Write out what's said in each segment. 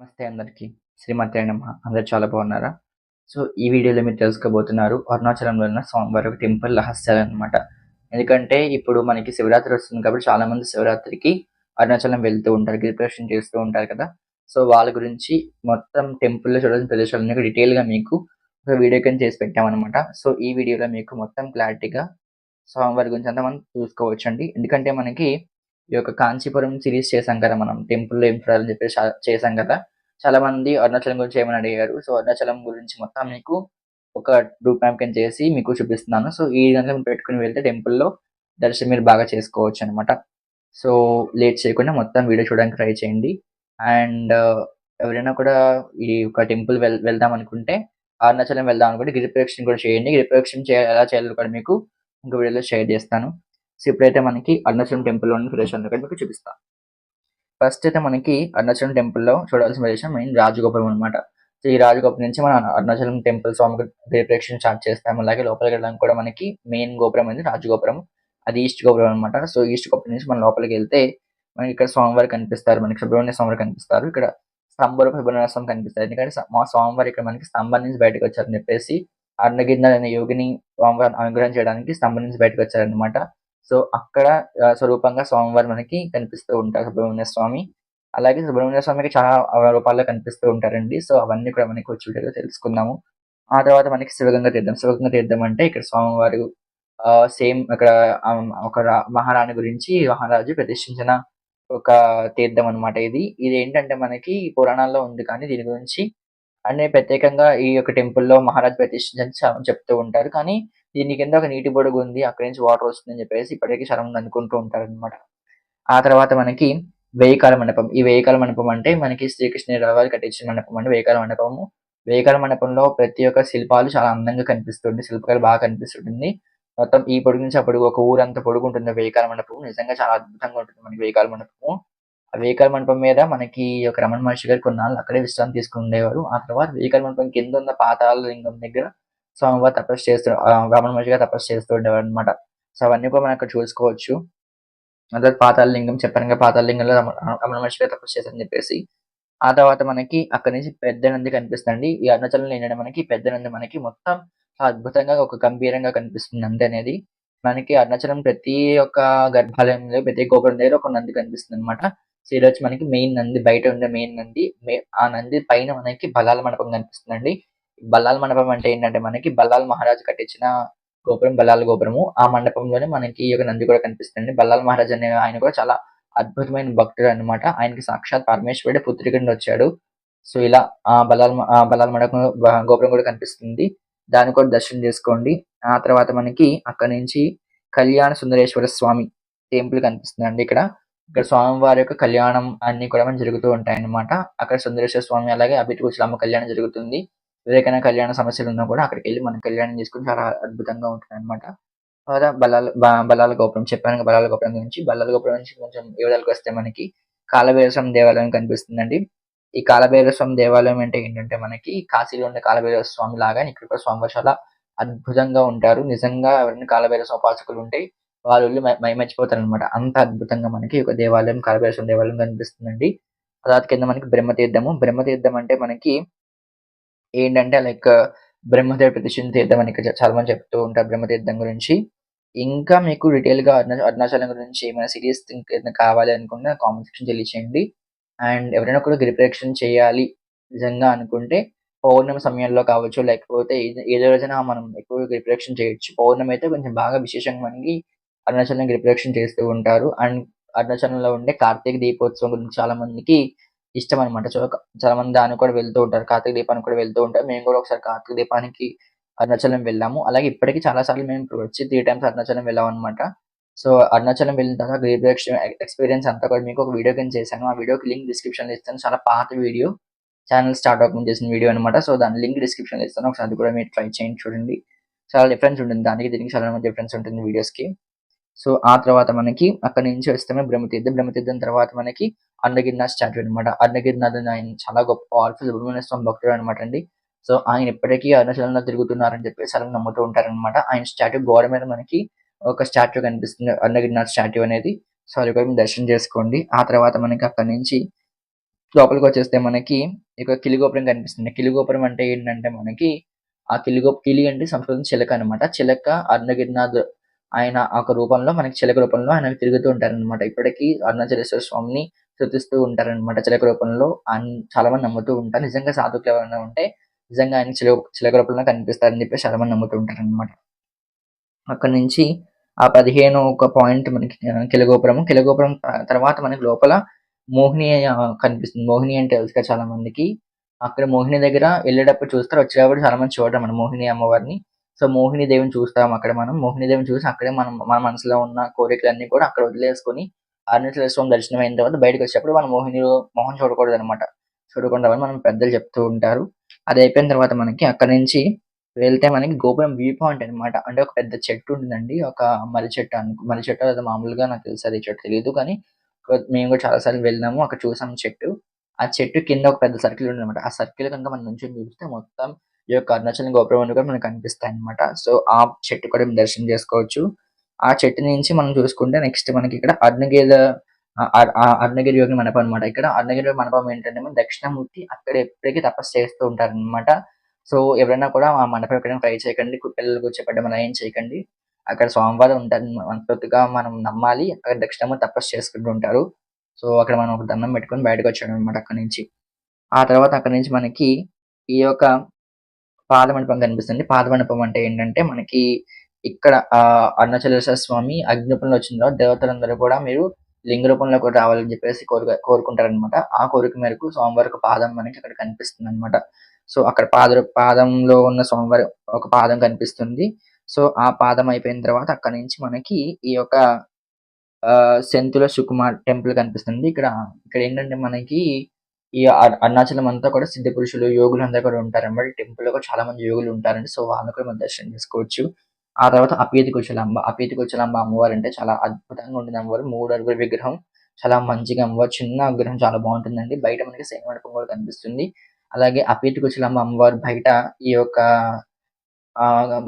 నమస్తే అందరికీ. శ్రీమతి నమ. అందరు చాలా బాగున్నారా? సో ఈ వీడియోలో మీరు తెలుసుకోబోతున్నారు అరుణాచలంలో ఉన్న స్వామివారి ఒక టెంపుల్ రహస్యాలు అనమాట ఎందుకంటే ఇప్పుడు మనకి శివరాత్రి వస్తుంది కాబట్టి చాలా మంది శివరాత్రికి అరుణాచలం వెళ్తూ ఉంటారు ప్రిపరేషన్ చేస్తూ ఉంటారు కదా. సో వాళ్ళ గురించి మొత్తం టెంపుల్లో చూడాల్సిన ప్రదేశాలన్నీ డీటెయిల్గా మీకు ఒక వీడియో కింద చేసి పెట్టామన్నమాట సో ఈ వీడియోలో మీకు మొత్తం క్లారిటీగా స్వామివారి గురించి అంతా మనం చూసుకోవచ్చు అండి ఎందుకంటే మనకి ఈ యొక్క కాంచీపురం సిరీస్ చేశాం కదా మనం టెంపుల్ ఏం అని చెప్పేసి చేశాం కదా. చాలా మంది అరుణాచలం గురించి ఏమని అడిగారు? సో అరుణాచలం గురించి మొత్తం మీకు ఒక రూట్ మ్యాప్ కింద చేసి మీకు చూపిస్తున్నాను. సో ఈ విధంగా మీరు పెట్టుకుని వెళ్తే టెంపుల్లో లో దర్శనం మీరు బాగా చేసుకోవచ్చు అనమాట సో లేట్ చేయకుండా మొత్తం వీడియో చూడడానికి ట్రై చేయండి. అండ్ ఎవరైనా కూడా ఈ ఒక టెంపుల్ వెల్ వెళ్దాం అనుకుంటే అరుణాచలం వెళ్దాం అనుకుంటే గిరి ప్రదక్షిణ కూడా చేయండి. గిరి ప్రదక్షిణ ఎలా చేయాలో కూడా మీకు ఇంకో వీడియోలో షేర్ చేస్తాను. సో ఇప్పుడైతే మనకి అరుణాచలం టెంపుల్లోని ప్రదేశాలను మీకు చూపిస్తాను ఫస్ట్ అయితే మనకి అరుణాచలం టెంపుల్లో చూడాల్సిన ప్రదేశం మెయిన్ రాజగోపురం అనమాట సో ఈ రాజగోపురం నుంచి మనం అరుణాచలం టెంపుల్ స్వామి గిరిప్రేక్షణ స్టార్ట్ చేస్తాం అలాగే లోపలికి వెళ్ళడానికి కూడా మనకి మెయిన్ గోపురం అనేది రాజగోపురం. అది ఈస్ట్ గోపురం అనమాట సో ఈస్ట్ గోపురం నుంచి మనం లోపలికి వెళ్తే మనకి ఇక్కడ స్వామివారు కనిపిస్తారు. మనకి సుబ్రహ్మణ్య స్వామివారు కనిపిస్తారు. ఇక్కడ స్తంభరూప సుబ్రహ్మణ్య స్వామి కనిపిస్తారు ఎందుకంటే మా స్వామివారు ఇక్కడ మనకి స్తంభం నుంచి బయటకు వచ్చారని చెప్పేసి అర్ణగిరిన అనే యోగిని స్వామివారిని అనుగ్రహం చేయడానికి స్తంభం నుంచి బయటకు వచ్చారనమాట సో అక్కడ స్వరూపంగా స్వామివారు మనకి కనిపిస్తూ ఉంటారు సుబ్రహ్మణ్య స్వామి. అలాగే సుబ్రహ్మణ్య స్వామికి చాలా రూపాల్లో కనిపిస్తూ ఉంటారండి. సో అవన్నీ కూడా మనకి వచ్చి వీడియోలో తెలుసుకుందాము. ఆ తర్వాత మనకి శివగంగ తీర్థం. శివగంగ తీర్థం అంటే ఇక్కడ స్వామివారు సేమ్ అక్కడ ఒక మహారాణి గురించి మహారాజు ప్రతిష్ఠించిన ఒక తీర్థం అన్నమాట ఇది. ఇది ఏంటంటే మనకి పురాణాల్లో ఉంది కానీ దీని గురించి అంటే ప్రత్యేకంగా ఈ యొక్క టెంపుల్లో మహారాజ్ ప్రతిష్ఠించని చెప్తూ ఉంటారు. కానీ దీని కింద ఒక నీటి బొడుగు ఉంది అక్కడి నుంచి వాటర్ వస్తుందని చెప్పేసి ఇప్పటికీ చాలా అనుకుంటూ ఉంటారనమాట ఆ తర్వాత మనకి వేయకాల మండపం. ఈ వేయకాల మండపం అంటే మనకి శ్రీకృష్ణరావు కట్టించిన మండపం అంటే వేయకాల మండపము. వేయకాల మండపంలో ప్రతి ఒక్క శిల్పాలు చాలా అందంగా కనిపిస్తుంది శిల్పకళ బాగా కనిపిస్తుంది మొత్తం ఈ పొడుగు నుంచి అప్పుడు ఒక ఊరంతా పొడుగు ఉంటుంది వేయకాల మండపం నిజంగా చాలా అద్భుతంగా ఉంటుంది మనకి వేయకాల మండపము. ఆ వేయికాల మండపం మీద మనకి ఒక రమణ మహర్షి గారు కొన్నాళ్ళు అక్కడే విశ్రాంతి తీసుకుని ఉండేవారు. ఆ తర్వాత వేయకాల మండపం కింద ఉన్న పాతాల లింగం దగ్గర స్వామివారు తపస్సు చేస్తూ ఆ, రమణ మహర్షి గారు తపస్సు చేస్తూ ఉండేవారు అనమాట సో అవన్నీ కూడా మనం అక్కడ చూసుకోవచ్చు. అదే పాతాళ లింగం చెప్పాను కదా పాతాళ రమణ మహర్షి గారు తపస్సు చేశారని చెప్పేసి. ఆ తర్వాత మనకి అక్కడి నుంచి పెద్ద నంది కనిపిస్తుంది ఈ అరుణాచలంలో ఏంటంటే మనకి పెద్ద నంది మనకి మొత్తం అద్భుతంగా ఒక గంభీరంగా కనిపిస్తుంది నంది అనేది. మనకి అరుణాచలం ప్రతి ఒక్క గర్భాలయంలో ప్రతి గోపురం దగ్గర ఒక నంది కనిపిస్తుంది అనమాట సో ఈ మనకి మెయిన్ నంది బయట ఉండే మెయిన్ నంది ఆ నంది పైన మనకి బలాల మండపం కనిపిస్తుందండి. బల్లాల మండపం అంటే ఏంటంటే మనకి బల్లాల మహారాజు కట్టించిన గోపురం బల్లాల గోపురము. ఆ మండపంలోనే మనకి ఈ యొక్క నంది కూడా కనిపిస్తుంది బల్లాల మహారాజ్ అనే ఆయన కూడా చాలా అద్భుతమైన భక్తుడు అన్నమాట. ఆయనకి సాక్షాత్ పరమేశ్వరుడే పుత్రికండి వచ్చాడు. సో ఇలా ఆ బలాల ఆ బలాల మండపం గోపురం కూడా కనిపిస్తుంది. దాన్ని కూడా దర్శనం చేసుకోండి. ఆ తర్వాత మనకి అక్కడ నుంచి కళ్యాణ సుందరేశ్వర స్వామి టెంపుల్ కనిపిస్తుంది అండి ఇక్కడ. ఇక్కడ స్వామివారి యొక్క కళ్యాణం అన్ని కూడా మనకి జరుగుతూ ఉంటాయి అన్నమాట అక్కడ సుందరేశ్వర స్వామి అలాగే అభిటి కుశలమ్మ కళ్యాణం జరుగుతుంది. ఎవరికైనా కళ్యాణ సమస్యలు ఉన్నా కూడా అక్కడికి వెళ్ళి మనం కళ్యాణం చేసుకుని చాలా అద్భుతంగా ఉంటుంది అనమాట తర్వాత బలాల బలాల గోపురం చెప్పాను బలాల గోపురం గురించి. బలాల గోపురం నుంచి కొంచెం వివరాలకు వస్తే మనకి కాలభైరవ స్వామి దేవాలయం కనిపిస్తుందండి. ఈ కాలభైరవ స్వామి దేవాలయం అంటే ఏంటంటే మనకి కాశీలో ఉండే కాలభైరవ స్వామి లాగా ఇక్కడ కూడా స్వామి చాలా అద్భుతంగా ఉంటారు. నిజంగా ఎవరైనా కాలభైరవ స్వామి ఉపాసకులు ఉంటే వాళ్ళు వెళ్ళి మై- మర్చిపోతారు అనమాట అంత అద్భుతంగా మనకి ఒక దేవాలయం కాలభైరవ దేవాలయం కనిపిస్తుందండి. తర్వాత కింద మనకి బ్రహ్మతీర్థము. బ్రహ్మతీర్థం అంటే మనకి ఏంటంటే లైక్ బ్రహ్మదేవ ప్రతిష్ఠిత తీర్థం అని ఇక్కడ చాలా మంది చెప్తూ ఉంటారు బ్రహ్మతీర్థం గురించి. ఇంకా మీకు డీటెయిల్గా అరుణ- అరుణాచలం గురించి ఏమైనా సిరీస్ కావాలి అనుకుంటే కామెంట్ సెక్షన్ తెలియచేయండి. అండ్ ఎవరైనా కూడా గ్రిప్రేక్షన్ చేయాలి నిజంగా అనుకుంటే పౌర్ణమి సమయంలో కావచ్చు లేకపోతే ఏదో రోజున మనం ఎక్కువ గ్రిప్రేక్షన్ చేయొచ్చు. పౌర్ణమి అయితే కొంచెం బాగా విశేషంగా మనకి అరుణాచలం గ్రిప్రేక్షన్ చేస్తూ ఉంటారు. అండ్ అరుణాచలంలో ఉండే కార్తీక దీపోత్సవం గురించి చాలా మందికి ఇష్టం అనమాట సో చాలా మంది దానికి కూడా వెళ్తూ ఉంటారు. కార్తీక దీపానికి కూడా వెళ్తూ ఉంటారు. మేము కూడా ఒకసారి కార్తీక దీపానికి అరుణాచలం వెళ్ళాము. అలాగే ఇప్పటికీ చాలా సార్లు మేము ఇప్పుడు వచ్చి త్రీ టైమ్స్ అరుణాచలం వెళ్ళాం అనమాట సో అరుణాచలం వెళ్ళిన తర్వాత గ్రీప్ ఎక్స్పీరియన్స్ అంతా కూడా మీకు ఒక వీడియో కింద చేశాను. ఆ వీడియోకి లింక్ డిస్క్రిప్షన్లో ఇస్తాను. చాలా పాత వీడియో. ఛానల్ స్టార్ట్ అవ్వకుండా చేసిన వీడియో అనమాట సో దాని లింక్ డిస్క్రిప్షన్లో ఇస్తాను. ఒకసారి అది కూడా మీరు ట్రై చేయండి చూడండి. చాలా డిఫరెన్స్ ఉంటుంది. దానికి దీనికి చాలా డిఫరెన్స్ ఉంటుంది వీడియోస్కి. సో ఆ తర్వాత మనకి అక్కడ నుంచి వస్తామే బ్రహ్మతీర్థం బ్రహ్మతీర్థం తర్వాత మనకి అన్నగిరినాథ్ స్టాచ్యూ అనమాట అన్నగిరినాథ్ ఆయన చాలా గొప్ప పవర్ఫుల్ సుబ్రహ్మణ్య స్వామి భక్తుడు అనమాట అండి. సో ఆయన ఇప్పటికీ అరుణాచలంలో తిరుగుతున్నారని చెప్పేసి చాలా నమ్ముతూ ఉంటారన్నమాట. ఆయన స్టాట్యూ గోడ మీద మనకి ఒక స్టాట్యూ కనిపిస్తుంది అన్నగిరినాథ్ స్టాట్యూ అనేది. సో అది కూడా దర్శనం చేసుకోండి. ఆ తర్వాత మనకి అక్కడ నుంచి లోపలికి వచ్చేస్తే మనకి ఇక కిలిగోపురం కనిపిస్తుంది. కిలిగోపురం అంటే ఏంటంటే మనకి ఆ కిలిగో కిలి అంటే సంస్కృతం చిలక అన్నమాట. చిలక అరుణగిరినాథ్ ఆయన ఒక రూపంలో మనకి చిలక రూపంలో ఆయన తిరుగుతూ ఉంటారన్నమాట. ఇప్పటికీ అరుణాచలేశ్వర స్వామిని స్తుతిస్తూ ఉంటారన్నమాట చిలక రూపంలో. చాలా మంది నమ్ముతూ ఉంటారు. నిజంగా సాధుకులు ఎవరైనా ఉంటే నిజంగా ఆయన చిలక చిలక రూపంలో కనిపిస్తారని చెప్పి చాలా మంది నమ్ముతూ ఉంటారు అనమాట అక్కడ నుంచి ఆ పదిహేను ఒక పాయింట్ మనకి కిలగోపురం కిలగోపురం తర్వాత మనకి లోపల మోహిని కనిపిస్తుంది. మోహిని అంటే తెలుసు చాలా మందికి అక్కడ మోహిని దగ్గర వెళ్ళేటప్పుడు చూస్తారు. వచ్చేటప్పుడు చాలా మంది చూడడం మన మోహిని అమ్మవారిని. సో మోహిని దేవిని చూస్తాం అక్కడ మనం. మోహిని దేవిని చూసి అక్కడే మనం మన మనసులో ఉన్న కోరికలన్నీ కూడా అక్కడ వదిలేసుకొని అరుణాచల స్వామి దర్శనం అయిన తర్వాత బయటకు వచ్చేటప్పుడు మనం మోహినిలో మొహం చూడకూడదు అనమాట చూడకుండా అని మనం పెద్దలు చెప్తూ ఉంటారు. అది అయిపోయిన తర్వాత మనకి అక్కడ నుంచి వెళ్తే మనకి గోపురం వ్యూ పాయింట్ అన్నమాట. అంటే ఒక పెద్ద చెట్టు ఉంటుందండి. ఒక మర్రి చెట్టు అనుకు మర్రి చెట్టు అది మామూలుగా నాకు తెలుసు అది చెట్టు తెలియదు కానీ మేము కూడా చాలా సార్లు వెళ్ళినాము అక్కడ చూసాము చెట్టు. ఆ చెట్టు కింద ఒక పెద్ద సర్కిల్ ఉంది ఆ సర్కిల్ కనుక మనం నుంచి చూస్తే మొత్తం ఈ యొక్క అరుణాచలం గోపురం అని కూడా మనకు కనిపిస్తాయి అనమాట సో ఆ చెట్టు కూడా దర్శనం చేసుకోవచ్చు. ఆ చెట్టు నుంచి మనం చూసుకుంటే నెక్స్ట్ మనకి ఇక్కడ అర్ణగిరి అర్ణగిరి యోగి మండపం అనమాట ఇక్కడ అర్ణగిరి మండపం ఏంటంటే మన దక్షిణామూర్తి అక్కడ ఎప్పటికీ తపస్సు చేస్తూ ఉంటారు అనమాట సో ఎవరైనా కూడా ఆ మండపం ఎక్కడైనా ట్రై చేయకండి పిల్లలు కూర్చోపెట్టడం అలా ఏం చేయకండి. అక్కడ స్వామివారు ఉంటారు మనస్ఫూర్తిగా మనం నమ్మాలి అక్కడ దక్షిణమూర్తి తపస్సు చేసుకుంటూ ఉంటారు. సో అక్కడ మనం ఒక దండం పెట్టుకొని బయటకు వచ్చాడు అనమాట అక్కడ నుంచి. ఆ తర్వాత అక్కడ నుంచి మనకి ఈ యొక్క పాద మండపం కనిపిస్తుంది. పాద మండపం అంటే ఏంటంటే మనకి ఇక్కడ ఆ అరుణాచలేశ్వర స్వామి అగ్ని రూపంలో వచ్చిన తర్వాత దేవతలందరూ కూడా మీరు లింగ రూపంలో కూడా రావాలని చెప్పేసి కోరిక కోరుకుంటారనమాట ఆ కోరిక మేరకు స్వామివారి పాదం మనకి అక్కడ కనిపిస్తుంది అనమాట సో అక్కడ పాద పాదంలో ఉన్న సోమవారం ఒక పాదం కనిపిస్తుంది. సో ఆ పాదం అయిపోయిన తర్వాత అక్కడ నుంచి మనకి ఈ యొక్క ఆ సెంతుల సుకుమార్ టెంపుల్ కనిపిస్తుంది. ఇక్కడ ఇక్కడ ఏంటంటే మనకి ఈ అరుణాచలం అంతా కూడా సిద్ధ పురుషులు యోగులు అందరూ కూడా ఉంటారు అన్నమాట టెంపుల్లో కూడా చాలా మంది యోగులు ఉంటారండి. సో వాళ్ళని కూడా మనం దర్శనం చేసుకోవచ్చు. ఆ తర్వాత అపేతి కుచలాంబ అపేతి కుచలాంబ అమ్మవారు అంటే చాలా అద్భుతంగా ఉంటుంది అమ్మవారు. మూడు అడుగుల విగ్రహం చాలా మంచిగా అమ్మవారు. చిన్న విగ్రహం చాలా బాగుంటుందండి. బయట మనకి శయన మండపం కూడా కనిపిస్తుంది. అలాగే అపేతి కుచలాంబ అమ్మవారు బయట ఈ యొక్క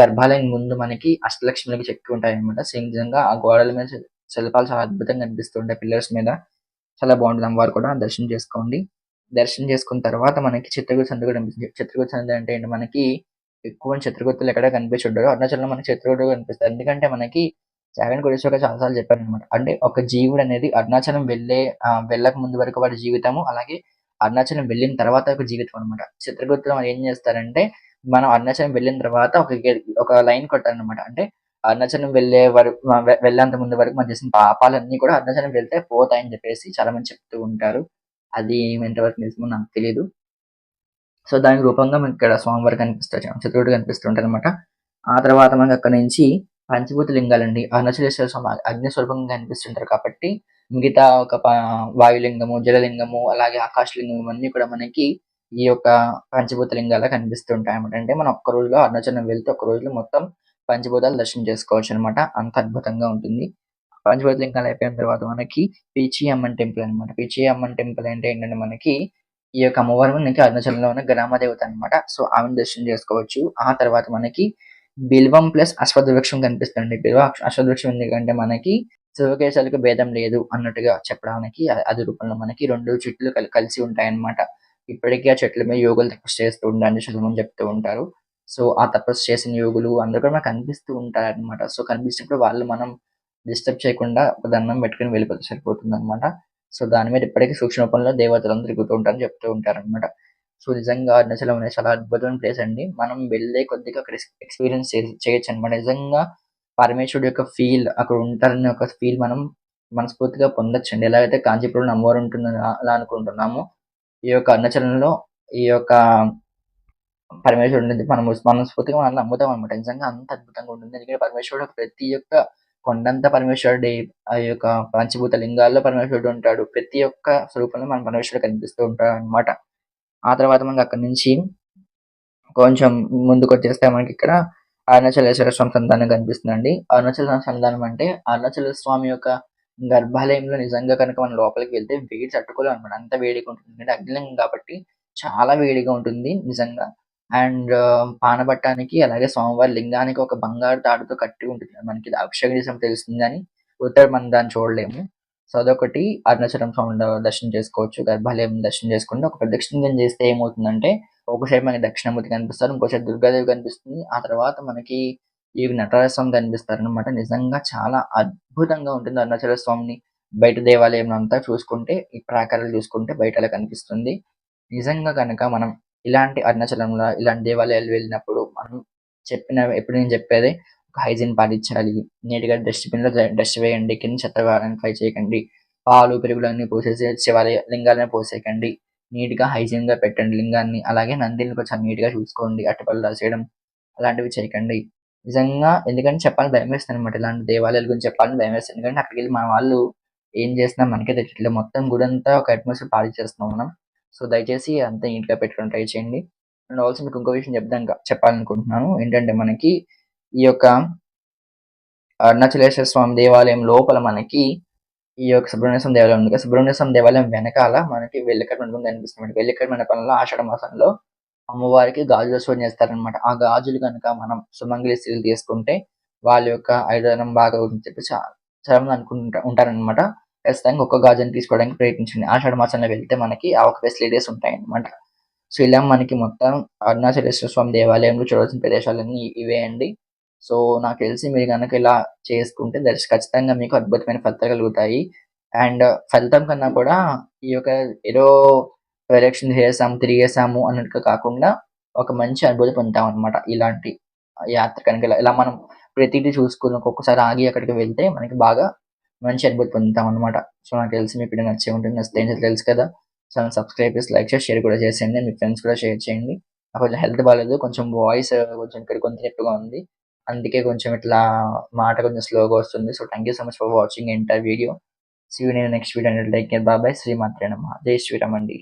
గర్భాలయం ముందు మనకి అష్టలక్ష్మికి చెక్కి ఉంటాయి అనమాట విధంగా ఆ గోడల మీద శిల్పాలు చాలా అద్భుతంగా కనిపిస్తుంటాయి పిల్లర్స్ మీద. చాలా బాగుంటుంది అమ్మవారు కూడా. దర్శనం చేసుకోండి. దర్శనం చేసుకున్న తర్వాత మనకి చిత్రకూట సందు కూడా కనిపిస్తుంది. చిత్రకూట సందు అంటే ఏంటి? మనకి ఎక్కువ చిత్రగుర్తులు ఎక్కడ కనిపించడు అరుణాచలంలో మనకి చిత్రకూట కనిపిస్తుంది ఎందుకంటే మనకి జగన్ గురించి చాలా సార్లు చెప్పారు అనమాట అంటే ఒక జీవుడు అనేది అరుణాచలం వెళ్ళే ఆ, వెళ్ళక ముందు వరకు వాడి జీవితము అలాగే అరుణాచలం వెళ్ళిన తర్వాత ఒక జీవితం అనమాట చిత్రకూటలో ఏం చేస్తారంటే మనం అరుణాచలం వెళ్ళిన తర్వాత ఒక ఒక లైన్ కొట్టారనమాట అంటే అరుణాచలం వెళ్ళే వరకు వెళ్ళేంత ముందు వరకు మనం చేసిన పాపాలన్నీ కూడా అరుణాచలం వెళ్తే పోతాయని చెప్పేసి చాలా మంది చెప్తూ ఉంటారు. అది ఎంతవరకు నిజమో నాకు తెలియదు సో దాని రూపంగా మనకి ఇక్కడ స్వామివారు కనిపిస్తారు చిత్రుడు కనిపిస్తుంటారు అనమాట ఆ తర్వాత మనకి అక్కడ నుంచి పంచభూత లింగాలండి. అరుణాచలేశ్వర స్వామి అగ్ని స్వరూపంగా కనిపిస్తుంటారు కాబట్టి మిగతా ఒక ప- వాయులింగము జలలింగము అలాగే ఆకాశలింగము అన్నీ కూడా మనకి ఈ యొక్క పంచభూత లింగాల కనిపిస్తుంటాయి అనమాట అంటే మనం ఒక్క రోజులో అరుణాచలం వెళ్తే ఒక్క రోజులో మొత్తం పంచభూతాలు దర్శనం చేసుకోవచ్చు అనమాట అంత అద్భుతంగా ఉంటుంది. పంచభూత లింగాలు అయిపోయిన తర్వాత మనకి పీచి అమ్మన్ టెంపుల్ అన్నమాట. పీచి అమ్మన్ టెంపుల్ అంటే ఏంటంటే మనకి ఈ యొక్క అమ్మవారు మనకి అరుణాచలంలో ఉన్న గ్రామదేవత అనమాట సో ఆమెను దర్శనం చేసుకోవచ్చు. ఆ తర్వాత మనకి బిల్వం ప్లస్ అశ్వత్థ కనిపిస్తుంది బిల్వ అశ్వత్థ ఎందుకంటే మనకి శివకేశాలకు భేదం లేదు అన్నట్టుగా చెప్పడానికి అది రూపంలో మనకి రెండు చెట్లు కలి- కలిసి ఉంటాయన్నమాట. ఇప్పటికీ ఆ చెట్ల మీద యోగులు తపస్సు చేస్తూ ఉండాలని చదువుమని చెప్తూ ఉంటారు. సో ఆ తపస్సు చేసిన యోగులు అందరూ కూడా మనకు కనిపిస్తూ ఉంటారనమాట సో కనిపించినప్పుడు వాళ్ళు మనం డిస్టర్బ్ చేయకుండా ఒక దండం పెట్టుకుని వెళ్ళిపోతే సరిపోతుంది అనమాట సో దాని మీద ఇప్పటికీ సూక్ష్మ రూపంలో దేవతలందరూ తిరుగుతూ ఉంటారని చెప్తూ ఉంటారు అనమాట సో నిజంగా అరుణాచలం అనేది చాలా అద్భుతమైన ప్లేస్ అండి. మనం వెళ్ళే కొద్దిగా అక్కడ ఎక్స్పీరియన్స్ చేయొచ్చు అనమాట నిజంగా పరమేశ్వరుడు యొక్క ఫీల్ అక్కడ ఉంటారని ఒక ఫీల్ మనం మనస్ఫూర్తిగా పొందొచ్చండి. ఎలా అయితే కాంచీపురం అమ్మవారు ఉంటుందని అలా అనుకుంటున్నాము ఈ యొక్క అరుణాచలంలో ఈ యొక్క పరమేశ్వరుడు అనేది మనం మనస్ఫూర్తిగా మనం నమ్ముతాం అనమాట నిజంగా అంత అద్భుతంగా ఉంటుంది. ఎందుకంటే పరమేశ్వరుడు ప్రతి ఒక్క కొండంత పరమేశ్వరుడి ఆ యొక్క పంచభూత లింగాల్లో పరమేశ్వరుడు ఉంటాడు. ప్రతి ఒక్క స్వరూపంలో మన పరమేశ్వరుడు కనిపిస్తూ ఉంటాడు అనమాట ఆ తర్వాత మనకి అక్కడి నుంచి కొంచెం ముందుకు వచ్చేస్తే మనకి ఇక్కడ అరుణాచలేశ్వర స్వామి సంతానం కనిపిస్తుందండి. అరుణాచల స్వామి సంతానం అంటే అరుణాచల స్వామి యొక్క గర్భాలయంలో నిజంగా కనుక మనం లోపలికి వెళ్తే వేడి తట్టుకోలేము అనమాట అంత వేడిగా ఉంటుంది. ఎందుకంటే అగ్నిలింగం కాబట్టి చాలా వేడిగా ఉంటుంది నిజంగా. అండ్ పానబట్టానికి అలాగే స్వామివారి లింగానికి ఒక బంగారు తాడుతో కట్టి ఉంటుంది. మనకి అభిషేకం చేసినప్పుడు తెలుస్తుంది కానీ ఉత్తర మనం దాన్ని చూడలేము. సో అదొకటి అరుణాచలం స్వామి దర్శనం చేసుకోవచ్చు. గర్భాలయం దర్శనం చేసుకుంటే ఒక ప్రదక్షిణం చేస్తే ఏమవుతుందంటే ఒకసారి మనకి దక్షిణమూర్తి కనిపిస్తారు ఇంకోసారి దుర్గాదేవి కనిపిస్తుంది. ఆ తర్వాత మనకి ఈ నటరాజ స్వామి కనిపిస్తారు అనమాట నిజంగా చాలా అద్భుతంగా ఉంటుంది అరుణాచల స్వామిని. బయట దేవాలయం అంతా చూసుకుంటే ఈ ప్రాకారాలు చూసుకుంటే బయట అలా కనిపిస్తుంది. నిజంగా కనుక మనం ఇలాంటి అరుణాచలంలో ఇలాంటి దేవాలయాలు వెళ్ళినప్పుడు మనం చెప్పిన ఎప్పుడు నేను చెప్పేది ఒక హైజీన్ పాటించాలి. నీట్గా డస్ట్బిన్లో లో డస్ట్ వేయండి కింద చెత్త వేయాలని ట్రై చేయకండి. పాలు పెరుగులన్నీ పోసేసి శివాలయ లింగాలని పోసేయకండి. నీట్గా హైజీన్గా పెట్టండి లింగాన్ని. అలాగే నందిని కొంచెం నీట్గా చూసుకోండి అట్టపల్లి రాసేయడం అలాంటివి చేయకండి. నిజంగా ఎందుకంటే చెప్పాలని భయం వేస్తుంది అనమాట ఇలాంటి దేవాలయాల గురించి చెప్పాలని భయం వేస్తుంది ఎందుకంటే అక్కడికి వెళ్ళి మన వాళ్ళు ఏం చేస్తున్నా మనకే తెలియట్లేదు. మొత్తం గుడంతా ఒక అట్మాస్ఫియర్ పాడు చేస్తున్నాం మనం. సో దయచేసి అంతా ఇంట్లో గా ట్రై చేయండి. అండ్ ఆల్సో మీకు ఇంకో విషయం చెప్దాం చెప్పాలనుకుంటున్నాను. ఏంటంటే మనకి ఈ యొక్క అరుణాచలేశ్వర స్వామి దేవాలయం లోపల మనకి ఈ యొక్క సుబ్రహ్మణ్య స్వామి దేవాలయం ఉంది కదా, సుబ్రహ్మణ్య స్వామి దేవాలయం వెనకాల మనకి వెల్లికట్ మండపం కనిపిస్తుంది వెల్లికట్ మండపంలో ఆషాఢ మాసంలో అమ్మవారికి గాజుల శోధన చేస్తారనమాట ఆ గాజులు కనుక మనం సుమంగళి స్త్రీలు తీసుకుంటే వాళ్ళ యొక్క ఐదనం బాగా చెప్పి చా- చాలా మంది అనుకుంటా ఉంటారనమాట ఖచ్చితంగా ఒక్క గాజుని తీసుకోవడానికి ప్రయత్నించండి. ఆషాఢ మాసంలో వెళ్తే మనకి ఆ ఒక ఫెసిలిటీస్ ఉంటాయి అన్నమాట సో ఇలా మనకి మొత్తం అరుణాచలేశ్వర స్వామి దేవాలయంలో చూడవలసిన ప్రదేశాలన్నీ ఇవే అండి. సో నాకు తెలిసి మీరు కనుక ఇలా చేసుకుంటే దర్శ ఖచ్చితంగా మీకు అద్భుతమైన ఫలితాలు కలుగుతాయి. అండ్ ఫలితం కన్నా కూడా ఈ యొక్క ఏదో ఎలక్షన్ చేసాము తిరిగేసాము అన్నట్టుగా కాకుండా ఒక మంచి అనుభూతి పొందుతాం అనమాట ఇలాంటి యాత్ర కనుక. ఇలా- ఇలా మనం ప్రతిదీ చూసుకుని ఒక్కొక్కసారి ఆగి అక్కడికి వెళ్తే మనకి బాగా మంచి అనుభూతి పొందుతాం అనమాట సో నాకు తెలిసి మీకు వీడియో నచ్చే ఉంటుంది. నచ్చితే తెలుసు కదా. సో సబ్స్క్రైబ్ చేసి లైక్ చేసి షేర్ కూడా చేసేయండి. మీ ఫ్రెండ్స్ కూడా షేర్ చేయండి. కొంచెం హెల్త్ బాగాలేదు కొంచెం వాయిస్ కొంచెం ఇక్కడ కొంచెం ఎక్కువగా ఉంది. అందుకే కొంచెం ఇట్లా మాట కొంచెం స్లోగా వస్తుంది. So thank you so much for watching entire video see you నేను నెక్స్ట్ వీడియో లైక్ బాబాయ్ శ్రీమాత్రే జై శ్రీరామ్ అండి.